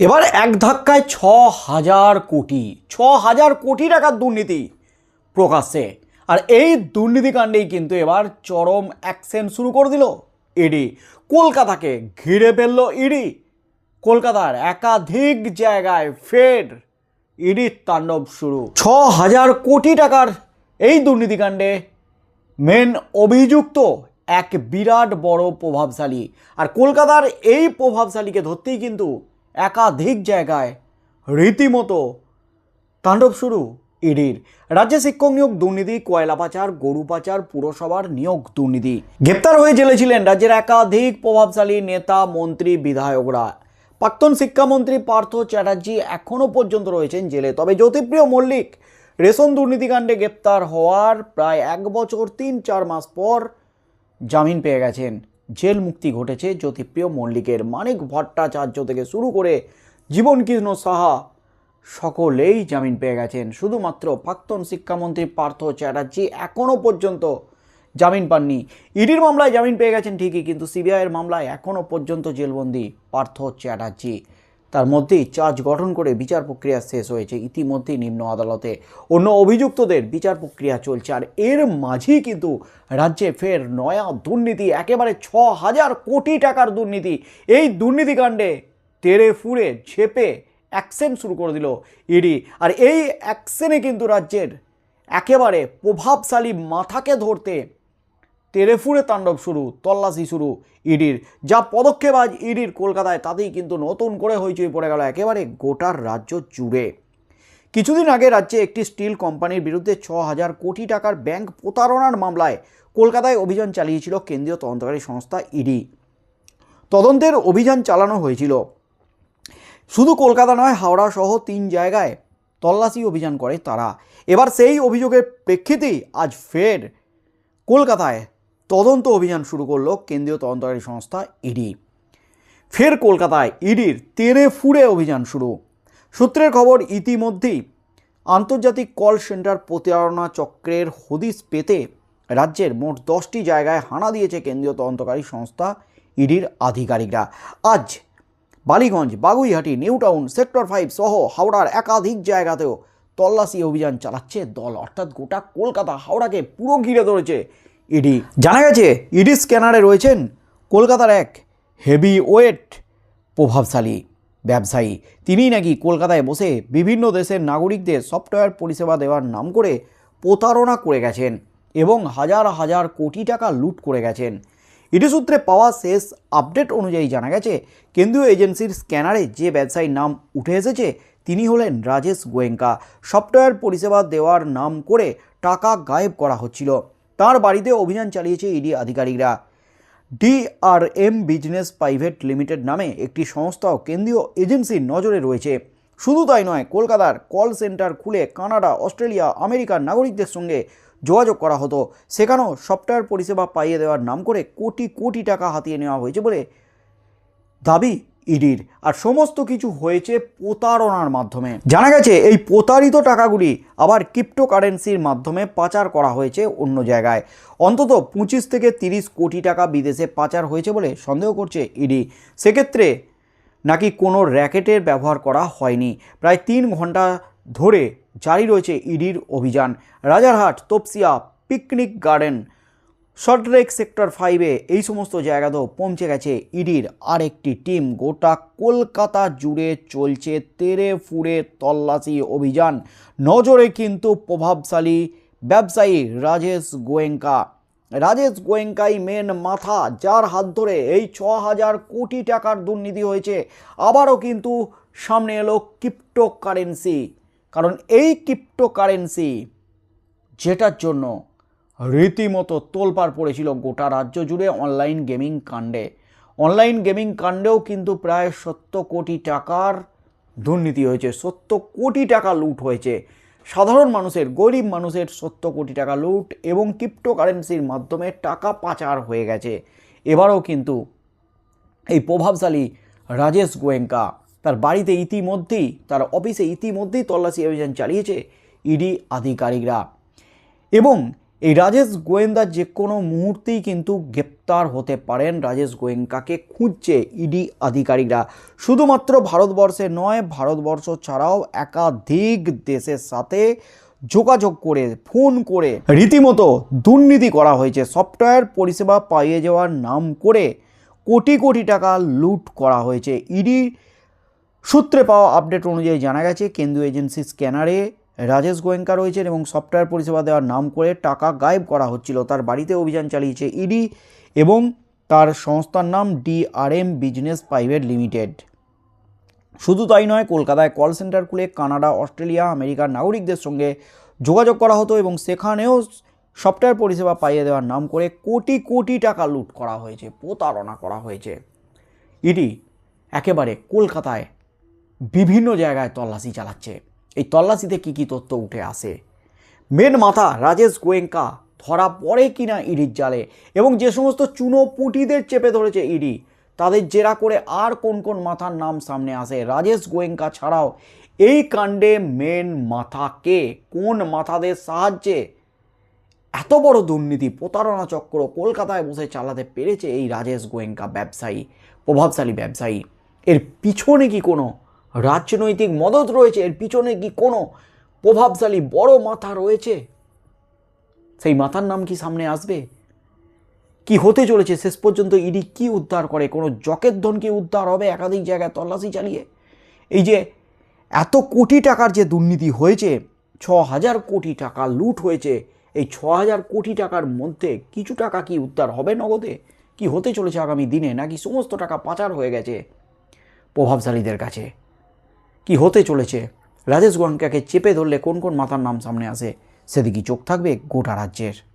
এবার এক ধাক্কায় ছ হাজার কোটি, ছ হাজার কোটি টাকার দুর্নীতি প্রকাশ্যে। আর এই দুর্নীতিকাণ্ডেই কিন্তু এবার চরম অ্যাকশন শুরু করে দিল ইডি কলকাতাকে ঘিরে ফেলল ইডি কলকাতার একাধিক জায়গায় ফের ইডির তাণ্ডব শুরু। ছ হাজার কোটি টাকার এই দুর্নীতিকাণ্ডে মেন অভিযুক্ত এক বিরাট বড় প্রভাবশালী। আর কলকাতার এই প্রভাবশালীকে ধরতেই কিন্তু একাধিক জায়গায়। রীতিমতো তাণ্ডব শুরু ইডির। রাজ্যে শিক্ষক নিয়োগ দুর্নীতি, কয়লা পাচার, গরু পাচার, পুরসভার নিয়োগ দুর্নীতি। গ্রেপ্তার হয়ে জেলে ছিলেন রাজ্যের একাধিক প্রভাবশালী নেতা, মন্ত্রী, বিধায়করা। প্রাক্তন শিক্ষামন্ত্রী পার্থ চ্যাটার্জি এখনও পর্যন্ত রয়েছেন জেলে, তবে জ্যোতিপ্রিয় মল্লিক রেশন দুর্নীতিকাণ্ডে গ্রেপ্তার হওয়ার প্রায় এক বছর তিন চার মাস পর জামিন পেয়ে গেছেন। জেল মুক্তি ঘটেছে জ্যোতিপ্রিয় মল্লিকের। মানিক ভট্টাচার্য থেকে শুরু করে জীবনকৃষ্ণ সাহা সকলেই জামিন পেয়ে গেছেন। শুধুমাত্র প্রাক্তন শিক্ষামন্ত্রী পার্থ চ্যাটার্জি এখনও পর্যন্ত জামিন পাননি। ইডির মামলায় জামিন পেয়ে গেছেন ঠিকই, কিন্তু সিবিআইয়ের মামলায় এখনও পর্যন্ত জেলবন্দি পার্থ চ্যাটার্জি। তার মধ্যেই চার্জ গঠন করে বিচার প্রক্রিয়া শেষ হয়েছে। ইতিমধ্যেই নিম্ন আদালতে অন্য অভিযুক্তদের বিচার প্রক্রিয়া চলছে। আর এর মাঝেই কিন্তু রাজ্যে ফের নয়া দুর্নীতি, একেবারে ছ হাজার কোটি টাকার দুর্নীতি। এই দুর্নীতিকাণ্ডে তেড়ে ফুড়ে ঝেপে অ্যাকশন শুরু করে দিল ইডি। আর এই অ্যাকশনে কিন্তু রাজ্যের একেবারে প্রভাবশালী মাথাকে ধরতে তেরেফুরে তাণ্ডব শুরু, তল্লাশি শুরু ইডির। যা পদক্ষেপ আজ ইডির কলকাতায়, তাতেই কিন্তু নতুন করে হইচই পড়ে গেল একেবারে গোটার রাজ্য জুড়ে। কিছুদিন আগে রাজ্যে একটি স্টিল কোম্পানির বিরুদ্ধে ছ হাজার কোটি টাকার ব্যাংক প্রতারণার মামলায় কলকাতায় অভিযান চালিয়েছিল কেন্দ্রীয় তদন্তকারী সংস্থা ইডি। তদন্তের অভিযান চালানো হয়েছিল। শুধু কলকাতা নয়, হাওড়া সহ তিন জায়গায় তল্লাশি অভিযান করে তারা। এবার সেই অভিযোগের প্রেক্ষিতেই আজ ফের কলকাতায় তদন্ত অভিযান শুরু করল কেন্দ্রীয় তদন্তকারী সংস্থা ইডি। ফের কলকাতায় ইডির তেরে ফুড়ে অভিযান শুরু। সূত্রের খবর, ইতিমধ্যেই আন্তর্জাতিক কল সেন্টার প্রতারণা চক্রের হদিস পেতে রাজ্যের মোট দশটি জায়গায় হানা দিয়েছে কেন্দ্রীয় তদন্তকারী সংস্থা ইডির আধিকারিকরা। আজ Ballygunge, Baguiati new town sector five সহ হাওড়ার একাধিক জায়গাতেও তল্লাশি অভিযান চালাচ্ছে দল। অর্থাৎ গোটা কলকাতা হাওড়াকে পুরো ঘিরে ধরেছে ইডি। জানা গেছে, ইডি স্ক্যানারে রয়েছেন কলকাতার এক হেভি ওয়েট প্রভাবশালী ব্যবসায়ী। তিনিই নাকি কলকাতায় বসে বিভিন্ন দেশের নাগরিকদের সফটওয়্যার পরিষেবা দেওয়ার নাম করে প্রতারণা করে গেছেন এবং হাজার হাজার কোটি টাকা লুট করে গেছেন। ইডি সূত্রে পাওয়া শেষ আপডেট অনুযায়ী জানা গেছে, কেন্দ্রীয় এজেন্সির স্ক্যানারে যে ব্যবসায়ীর নাম উঠে এসেছে, তিনি হলেন রাজেশ গোয়েঙ্কা। সফটওয়্যার পরিষেবা দেওয়ার নাম করে টাকা গায়েব করা হচ্ছিল। তার বাড়িতে অভিযান চালিয়েছে ইডি আধিকারিকরা। ডিআরএম বিজনেস প্রাইভেট লিমিটেড নামে একটি সংস্থাও কেন্দ্রীয় এজেন্সির নজরে রয়েছে। শুধু তাই নয়, কলকাতার কল সেন্টার খুলে কানাডা, অস্ট্রেলিয়া, আমেরিকার নাগরিকদের সঙ্গে যোগাযোগ করা হতো। সেখানেও সফটওয়্যার পরিষেবা পাইয়ে দেওয়ার নাম করে কোটি কোটি টাকা হাতিয়ে নেওয়া হয়েছে বলে দাবি ইডির আর সমস্ত কিছু হয়েছে প্রতারণার মাধ্যমে। জানা গেছে, এই প্রতারিত টাকাগুলি আবার ক্রিপ্টোকারেন্সির মাধ্যমে পাচার করা হয়েছে অন্য জায়গায়। অন্তত পঁচিশ থেকে তিরিশ কোটি টাকা বিদেশে পাচার হয়েছে বলে সন্দেহ করছে ইডি। সেক্ষেত্রে নাকি কোনো র্যাকেটের ব্যবহার করা হয়নি। প্রায় তিন ঘণ্টা ধরে জারি রয়েছে ইডির অভিযান। রাজারহাট, তপসিয়া, পিকনিক গার্ডেন শর্টরেক সেক্টর ফাইভে এই সমস্ত জায়গাতেও পৌঁছে গেছে ইডির আরেকটি টিম। গোটা কলকাতা জুড়ে চলছে তেরে ফুড়ে তল্লাশি অভিযান। নজরে কিন্তু প্রভাবশালী ব্যবসায়ী রাজেশ গোয়েঙ্কা। রাজেশ গোয়েঙ্কাই মেন মাথা, যার হাত ধরে এই ছ হাজার কোটি টাকার দুর্নীতি হয়েছে। আবারও কিন্তু সামনে এলো ক্রিপ্টোকারেন্সি কারণ এই ক্রিপ্টোকারেন্সি যেটার জন্য রীতিমতো তোলপাড় পড়েছিল গোটা রাজ্য জুড়ে অনলাইন গেমিং কাণ্ডে। অনলাইন গেমিং কাণ্ডেও কিন্তু প্রায় সত্তর কোটি টাকার দুর্নীতি হয়েছে সত্তর কোটি টাকা লুট হয়েছে। সাধারণ মানুষের, গরিব মানুষের সত্তর কোটি টাকা লুট এবং ক্রিপ্টোকারেন্সির মাধ্যমে টাকা পাচার হয়ে গেছে। এবারও কিন্তু এই প্রভাবশালী রাজেশ গোয়েঙ্কা তার বাড়িতে ইতিমধ্যেই, তার অফিসে ইতিমধ্যেই তল্লাশি অভিযান চালিয়েছে ইডি আধিকারিকরা। এবং এই রাজেশ গোয়েন্দা যে কোনো মুহূর্তেই কিন্তু গ্রেপ্তার হতে পারেন। রাজেশ গোয়েঙ্কাকে খুঁজছে ইডি আধিকারিকরা। শুধুমাত্র ভারতবর্ষে নয়, ভারতবর্ষ ছাড়াও একাধিক দেশের সাথে যোগাযোগ করে, ফোন করে রীতিমতো দুর্নীতি করা হয়েছে। সফটওয়্যার পরিষেবা পাইয়ে যাওয়ার নাম করে কোটি কোটি টাকা লুট করা হয়েছে। ইডি সূত্রে পাওয়া আপডেট অনুযায়ী জানা গেছে, কেন্দ্রীয় এজেন্সি স্ক্যানারে রাজেশ গোয়েঙ্কা রয়েছেন এবং সফটওয়্যার পরিষেবা দেওয়ার নাম করে টাকা গায়েব করা হচ্ছিল। তার বাড়িতে অভিযান চালিয়েছে ইডি এবং তার সংস্থার নাম ডিআরএম বিজনেস প্রাইভেট লিমিটেড। শুধু তাই নয়, কলকাতায় কল সেন্টার খুলে কানাডা, অস্ট্রেলিয়া, আমেরিকার নাগরিকদের সঙ্গে যোগাযোগ করা হতো এবং সেখানেও সফটওয়্যার পরিষেবা পাইয়ে দেওয়ার নাম করে কোটি কোটি টাকা লুট করা হয়েছে, প্রতারণা করা হয়েছে। ইডি একেবারে কলকাতায় বিভিন্ন জায়গায় তল্লাশি চালাচ্ছে। এই তল্লাশিতে কী কী তথ্য উঠে আসে? মেন মাথা রাজেশ গোয়েঙ্কা ধরা পড়ে কিনা ইডির জালে এবং যে সমস্ত চুনোপুটিদের চেপে ধরেছে ইডি, তাদের জেরা করে আর কোন কোন মাথার নাম সামনে আসে? রাজেশ গোয়েঙ্কা ছাড়াও এই কাণ্ডে মেন মাথা কে? কোন মাথাদের সাহায্যে? এত বড় দুর্নীতি, প্রতারণা চক্র কলকাতায় বসে চালাতে পেরেছে এই রাজেশ গোয়েঙ্কা ব্যবসায়ী, প্রভাবশালী ব্যবসায়ী। এর পিছনে কি কোনো রাজনৈতিক মদত রয়েছে, এর পিছনে কি কোনো প্রভাবশালী বড় মাথা রয়েছে? সেই মাথার নাম কি সামনে আসবে? কি হতে চলেছে? শেষ পর্যন্ত ইডি কি উদ্ধার করে? কোনো জকের ধন কি উদ্ধার হবে একাধিক জায়গায় তল্লাশি চালিয়ে? এই যে এত কোটি টাকার যে দুর্নীতি হয়েছে ছ হাজার কোটি টাকা লুট হয়েছে, এই ছ হাজার কোটি টাকার মধ্যে কিছু টাকা কি উদ্ধার হবে নগদে? কি হতে চলেছে আগামী দিনে? নাকি সমস্ত টাকা পাচার হয়ে গেছে প্রভাবশালীদের কাছে? কি হতে চলেছে? রাজেশ গোয়েঙ্কাকে চেপে ধরলে কোন কোন মাথার নাম সামনে আসে? সেদিকে চোখ থাকবে গোটা রাজ্যের।